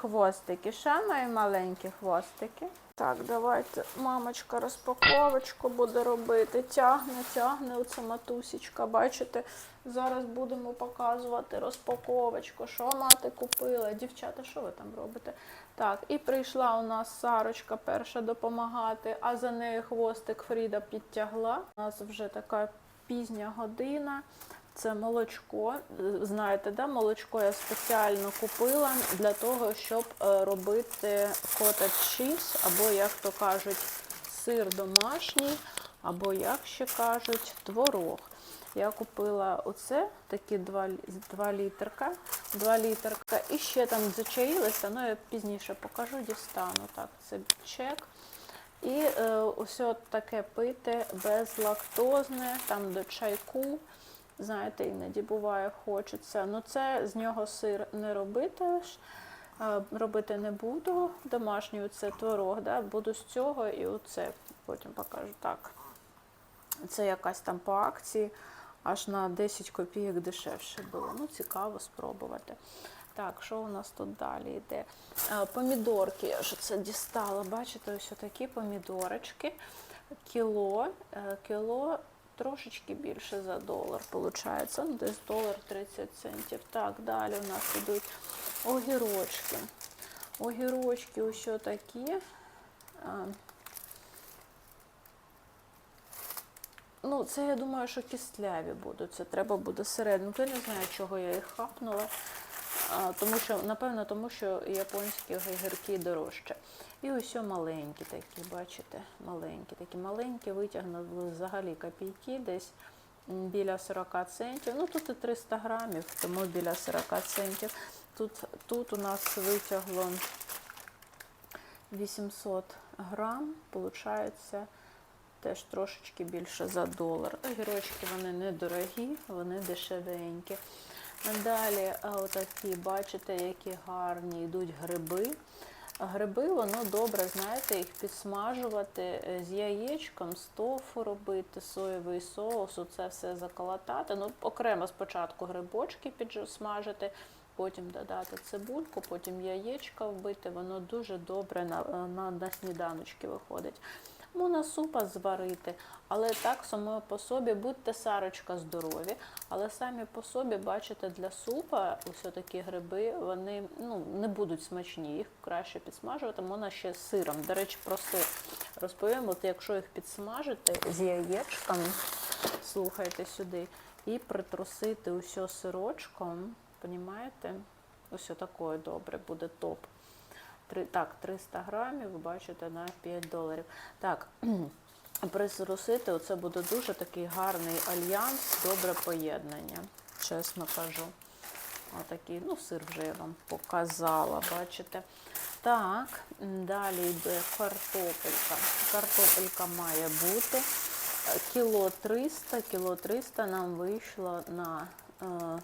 хвостики, ще мої маленькі хвостики. Так, давайте мамочка розпаковочку буде робити. Тягне, тягне оця матусічка. Бачите, зараз будемо показувати розпаковочку, що мати купила. Дівчата, що ви там робите? Так, і прийшла у нас Сарочка перша допомагати, а за нею хвостик Фріда підтягла. У нас вже така пізня година. Це молочко. Знаєте, да? молочко я спеціально купила для того, щоб е, робити котедж чіз, або, як то кажуть, сир домашній, або, як ще кажуть, творог. Я купила оце, такі 2, 2 літерка, 2 літерка, і ще там зачаїлися, ну я пізніше покажу, дістану. Так, це чек. І е, ось таке пити безлактозне, там до чайку. Знаєте, іноді буває, хочеться. Ну це з нього сир не робитиш, е, робити не буду. Домашній це творог, да? буду з цього і оце потім покажу. Так. Це якась там по акції, аж на 10 копійок дешевше було. Ну, цікаво спробувати. Так, що у нас тут далі йде? Помідорки, я ж це дістала. Бачите, ось такі помідорочки. Кіло, е, кіло трошечки більше за долар, виходить. Ну, десь долар 30 центів. Так, далі у нас йдуть огірочки. Огірочки ось такі. Ну, це я думаю, що кістляві будуть. Це треба буде серединку. Я не знаю, чого я їх хапнула. Тому що, напевно, тому що японські огірки дорожче. І ось маленькі такі, бачите, маленькі, такі маленькі, витягнули взагалі копійки, десь біля 40 центів. Ну тут і 300 грамів, тому біля 40 центів. Тут, тут у нас витягло 800 грам, виходить, теж трошечки більше за долар. Огірочки вони недорогі, вони дешевенькі. Далі отакі, бачите, які гарні йдуть гриби. Гриби, воно добре, знаєте, їх підсмажувати е, з яєчком, з тофу робити, соєвий соус, це все заколотати. Ну, окремо спочатку грибочки підсмажити, потім додати цибульку, потім яєчка вбити. Воно дуже добре на, на, на сніданочки виходить. Можна супа зварити, але так само по собі, будьте сарочка здорові, але самі по собі, бачите, для супа ось такі гриби, вони ну, не будуть смачні, їх краще підсмажувати, можна ще сиром. До речі, про сир розповім, от якщо їх підсмажити з яєчком, слухайте сюди, і притрусити усе сирочком, понімаєте? Ось такое добре буде топ. Так, 300 грамів, ви бачите, на 5 доларів. Так, присрусити, оце буде дуже такий гарний альянс, добре поєднання, чесно кажу. Отакий, ну, сир вже я вам показала, бачите. Так, далі йде картопелька. Картопелька має бути. Кіло 300, кіло 300 нам вийшло на е,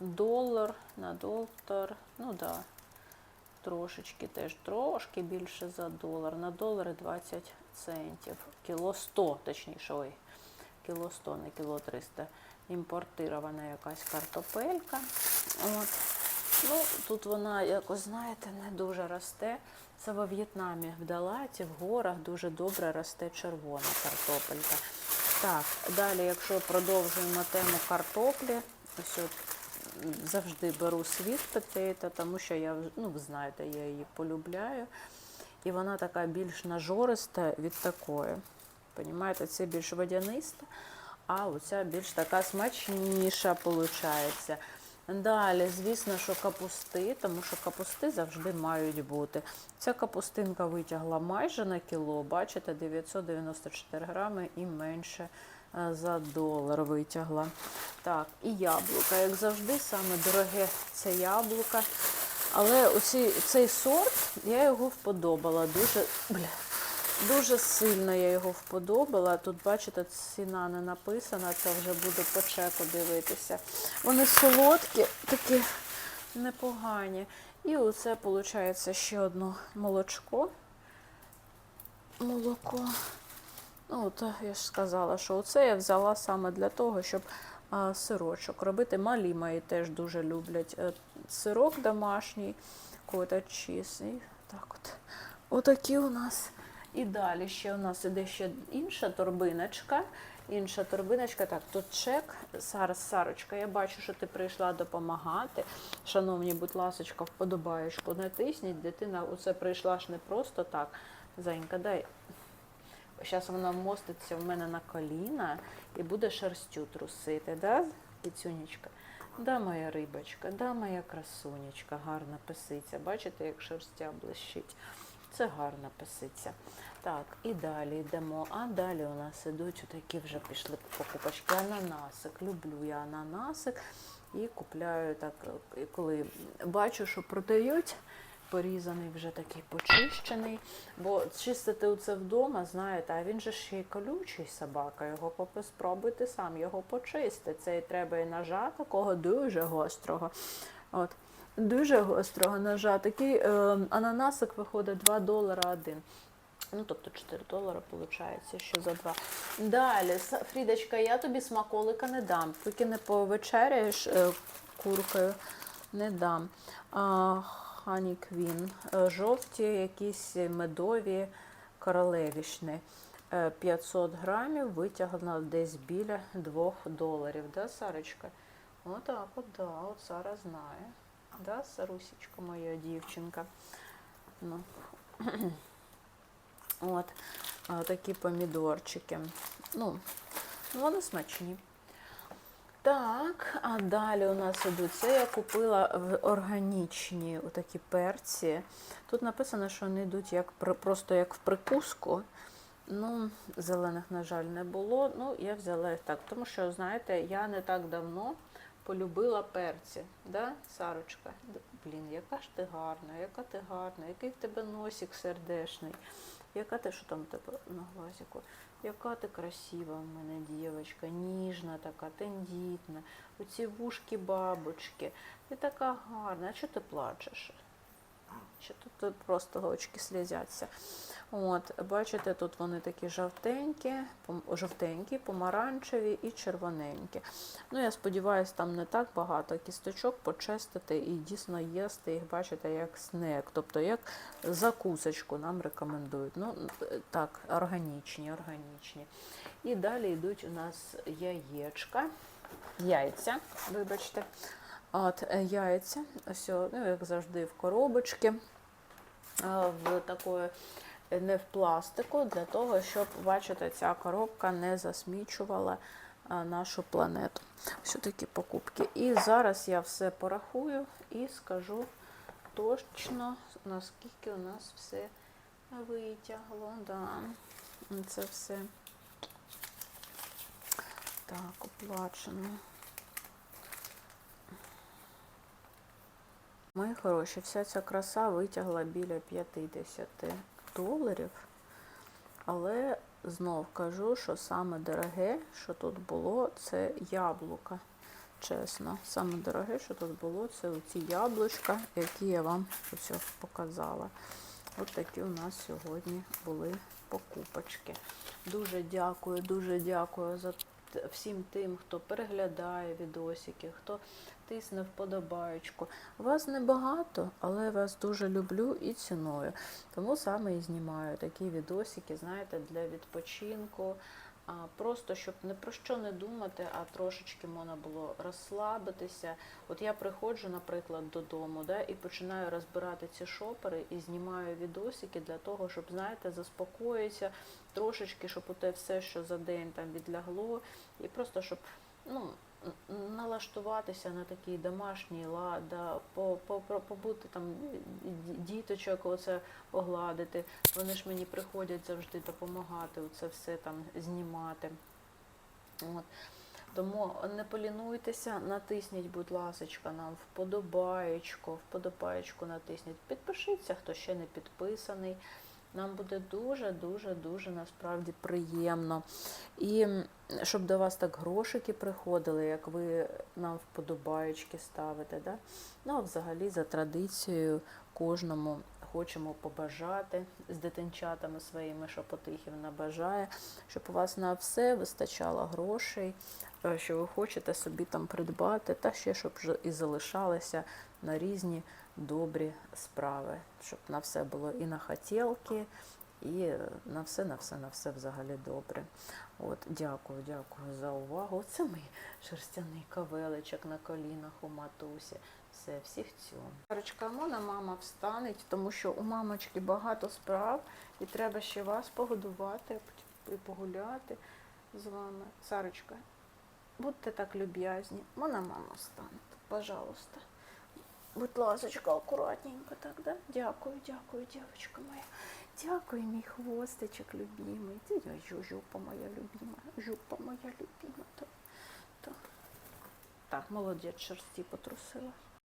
долар, на долар, ну да, трошечки теж трошки більше за долар. На долари 20 центів. Кіло 100, точніше, ой, кіло 100, не кіло 300. Імпортирована якась картопелька. От. Ну, тут вона якось, знаєте, не дуже росте. Це во В'єтнамі в Далаті, в горах дуже добре росте червона картопелька. Так, далі, якщо продовжуємо тему картоплі, ось от завжди беру світ потейто, тому що я, ну, ви знаєте, я її полюбляю. І вона така більш нажориста від такої. Понімаєте, це більш водяниста, а оця більш така смачніша виходить. Далі, звісно, що капусти, тому що капусти завжди мають бути. Ця капустинка витягла майже на кіло, бачите, 994 грами і менше е, за долар витягла. Так, і яблука, як завжди, саме дороге це яблука. Але оці, цей сорт я його вподобала. Дуже, бля, дуже сильно я його вподобала. Тут, бачите, ціна не написана, це вже буде по чеку дивитися. Вони солодкі, такі непогані. І оце, виходить, ще одне молочко. Молоко. Ну, от я ж сказала, що оце я взяла саме для того, щоб а, сирочок робити. Малі мої теж дуже люблять е, сирок домашній. такой от так от. Отакі у нас. І далі ще у нас іде ще інша торбиночка. Інша торбиночка. Так, тут чек. Зараз, Сарочка, я бачу, що ти прийшла допомагати. Шановні, будь ласочка, вподобаєчку натисніть. Дитина оце прийшла ж не просто так. Зайка, дай. Зараз вона вмоститься в мене на коліна і буде шерстю трусити, да, кицюнечка? Да, моя рибочка, да, моя красунечка, гарна писиця. Бачите, як шерстя блищить. Це гарна писиця. Так, і далі йдемо. А далі у нас ідуть такі вже пішли покупочки. Ананасик. Люблю я ананасик і купляю так, коли бачу, що продають. Порізаний вже такий почищений. Бо чистити це вдома, знаєте, а він же ще й колючий собака. Його спробуйте сам його почистити. Це і треба і ножа такого дуже гострого. От. Дуже гострого ножа. Такий е, ананасик виходить 2 долара один. Ну, тобто 4 долара виходить, що за 2. Далі, Фрідочка, я тобі смаколика не дам. Поки не повечеряєш е, куркою, не дам. А, Хані Квін. Е, Жовті, якісь медові королевішні. Е, 500 грамів витягла десь біля 2 доларів. Да, Сарочка? Отак, от, да, от Сара знає. Да, Сарусечка моя дівчинка. Ну. От такі помідорчики. Ну, вони смачні. Так, а далі у нас ідуть. Це я купила в органічні такі перці. Тут написано, що вони йдуть як просто як в прикуску. Ну, зелених, на жаль, не було. Ну, я взяла їх так. Тому що, знаєте, я не так давно полюбила перці. Да, Сарочка? Блін, яка ж ти гарна, яка ти гарна, який в тебе носик сердешний. Яка ти, що там тебе на глазіку? Яка ти красива в мене дівчинка, ніжна така, тендітна. Оці вушки бабочки. Ти така гарна. А чого ти плачеш? Чи тут, просто очки слізяться? От, бачите, тут вони такі жовтенькі, жовтенькі, помаранчеві і червоненькі. Ну, я сподіваюся, там не так багато кісточок почистити і дійсно їсти їх, бачите, як снек, тобто як закусочку нам рекомендують. Ну, так, органічні, органічні. І далі йдуть у нас яєчка, яйця, вибачте. От, е, яйця, ось, ну, як завжди, в коробочці, е, в такої, е, не в пластику, для того, щоб, бачите, ця коробка не засмічувала нашу планету. Ось такі покупки. І зараз я все порахую і скажу точно, наскільки у нас все витягло. Да. Це все так, оплачено. Мої хороші, вся ця краса витягла біля 50 доларів. Але знов кажу, що саме дороге, що тут було, це яблука. Чесно, саме дороге, що тут було, це оці яблучка, які я вам ось показала. От такі у нас сьогодні були покупочки. Дуже дякую, дуже дякую за всім тим, хто переглядає відосики, хто тисне вподобаєчку. Вас небагато, але вас дуже люблю і ціную. Тому саме і знімаю такі відосики, знаєте, для відпочинку. Просто щоб не про що не думати, а трошечки можна було розслабитися. От я приходжу, наприклад, додому, да, і починаю розбирати ці шопери і знімаю відосики для того, щоб, знаєте, заспокоїтися трошечки, щоб у те все, що за день там відлягло, і просто щоб ну, налаштуватися на такий домашній лад, да, по, по, по- побути там діточок, оце погладити. Вони ж мені приходять завжди допомагати, це все там знімати. От. Тому не полінуйтеся, натисніть, будь ласочка, нам вподобаєчку, вподобаєчку натисніть. Підпишіться, хто ще не підписаний. Нам буде дуже-дуже дуже насправді приємно. І щоб до вас так грошики приходили, як ви нам вподобаєчки ставите. Да? Ну, а взагалі, за традицією, кожному хочемо побажати з дитинчатами своїми, що потихів набажає, щоб у вас на все вистачало грошей, е, що ви хочете собі там придбати, та ще щоб і залишалося на різні добрі справи, щоб на все було і на хотілки, і на все, на все, на все взагалі добре. От, дякую, дякую за увагу. Це мій шерстяний кавеличок на колінах у матусі. Все, всіх цьому. Сарочка, можна мама встане, тому що у мамочки багато справ, і треба ще вас погодувати і погуляти з вами. Сарочка, будьте так люб'язні. Можна мама встане, пожалуйста. Будь ласочка, акуратненько так, да? Дякую, дякую, дівчинка моя. Дякую, мій хвостичок любимий. Ти я жупа моя любима, жупа моя любима. Так, так. так молодець, шерсті потрусила.